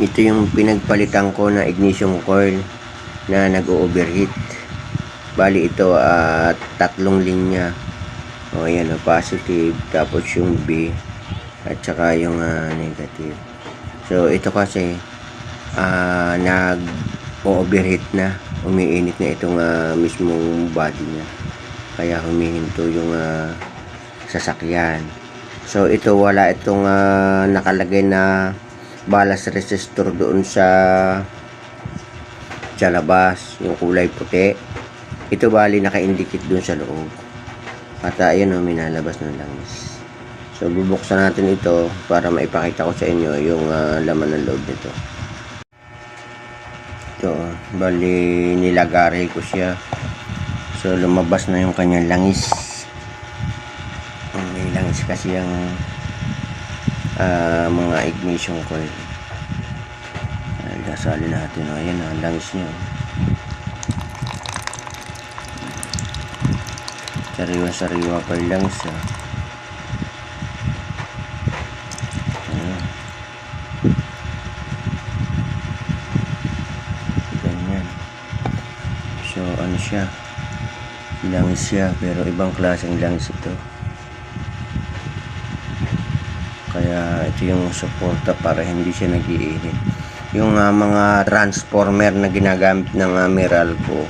ito yung pinagpalitan ko na ignition coil na nag-overheat. Bali ito at tatlong linya. O ayan o, positive. Tapos yung B at saka yung ah, negative. So ito kasi ah, nag-overheat na. Umiinit na itong ah, mismong body niya. Kaya humihinto yung ah, sasakyan. So ito wala itong ah, nakalagay na balas resistor doon sa sa labas, yung kulay puti. Ito bali naka-indicate doon sa loob. At uh, ayun oh, minalabas ng langis. So bubuksan natin ito para maipakita ko sa inyo yung ah, laman ng loob nito. Ito, oh, bali nilagari ko siya. So lumabas na yung kanyang langis. May langis kasi yung ah, mga ignition coil. Ayan, Dasali natin. O, ayan ang langis niya. oh. Sariwa-sariwa pa yung langis. ah. Ayan. Ganyan. So, ano siya? Langis siya, pero ibang klaseng langis ito. Kaya ito yung suporta para hindi siya nagiinit. Yung ah, mga transformer na ginagamit ng uh, Meralco,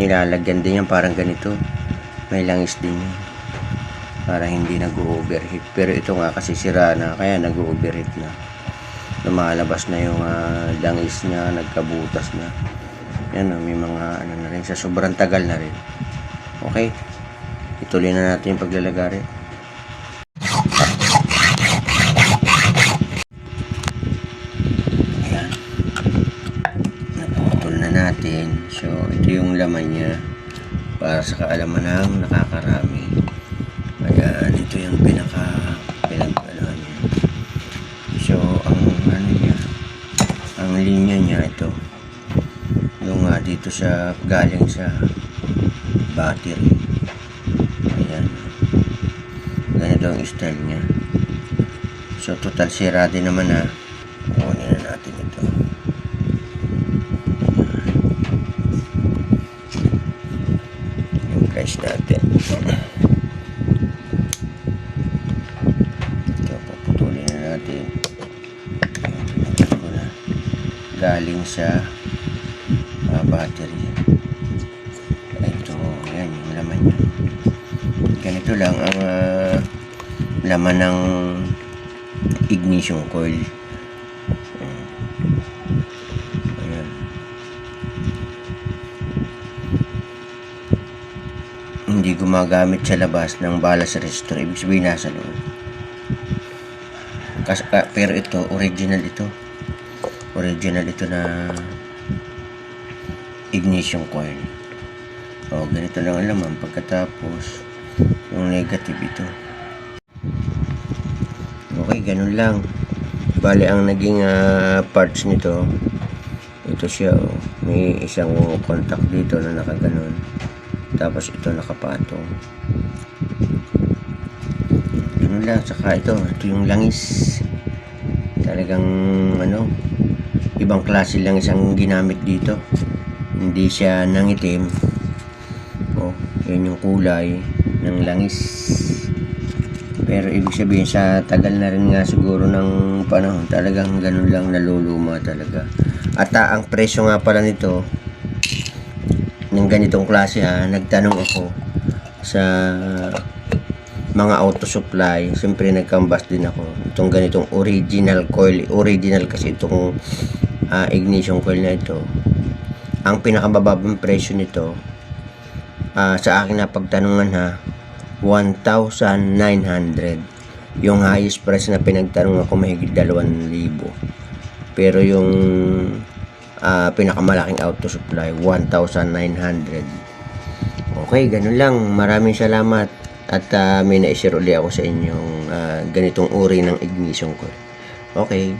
nilalagyan din yan parang ganito. May langis din yan. Para hindi nag-overheat. Pero ito nga kasi sira na, kaya nag-overheat na. Lumalabas na yung ah, langis niya, nagkabutas na. Yan oh, may mga ano na rin, sa sobrang tagal na rin. Okay, ituloy na natin yung paglalagari. Ayan. Naputol na natin. So, ito yung laman niya. Para sa kaalaman ng nakakarami. Ayan, ito yung pinaka pinag-alahan niya. So, ang ano niya, ang linya niya ito. Yung nga dito sa galing sa battery. Ayan. Ganito ang style niya. So, total sira din naman ha. Kunin na natin ito. Price natin. Ito, puputulin na natin. Galing sa ah, battery. Ito, yan yung laman niya. Ganito lang ang ah, laman ng ignition coil. Hindi gumagamit sa labas ng balas resistor. Ibig sabihin nasa loob. Kas, ka- pero ito, original ito. Original ito na ignition coil. O, ganito lang ang. Pagkatapos, yung negative ito. Okay, ganun lang. Bali, ang naging ah, parts nito, ito siya, oh. may isang contact dito na nakaganon. Tapos ito nakapatong. Ganun lang, saka ito, ito yung langis. Talagang, ano, ibang klase lang isang ginamit dito. Hindi siya nangitim. Oh, yan yung kulay ng langis. Pero ibig sabihin sa tagal na rin nga siguro ng panahon, talagang ganun lang naluluma talaga. At ah, ang presyo nga pala nito, ng ganitong klase ha, nagtanong ako sa mga auto supply. Siyempre nagkambas din ako. Itong ganitong original coil, original kasi itong ah, ignition coil na ito. Ang pinakamababang presyo nito, ah, sa akin na pagtanungan ha, 1,900. Yung highest price na pinagtanong ako mahigit 2,000. Pero yung ah, pinakamalaking auto supply 1,900. Okay, ganun lang. Maraming salamat at ah, may na-share uli ako sa inyong ah, ganitong uri ng ignition ko. Okay.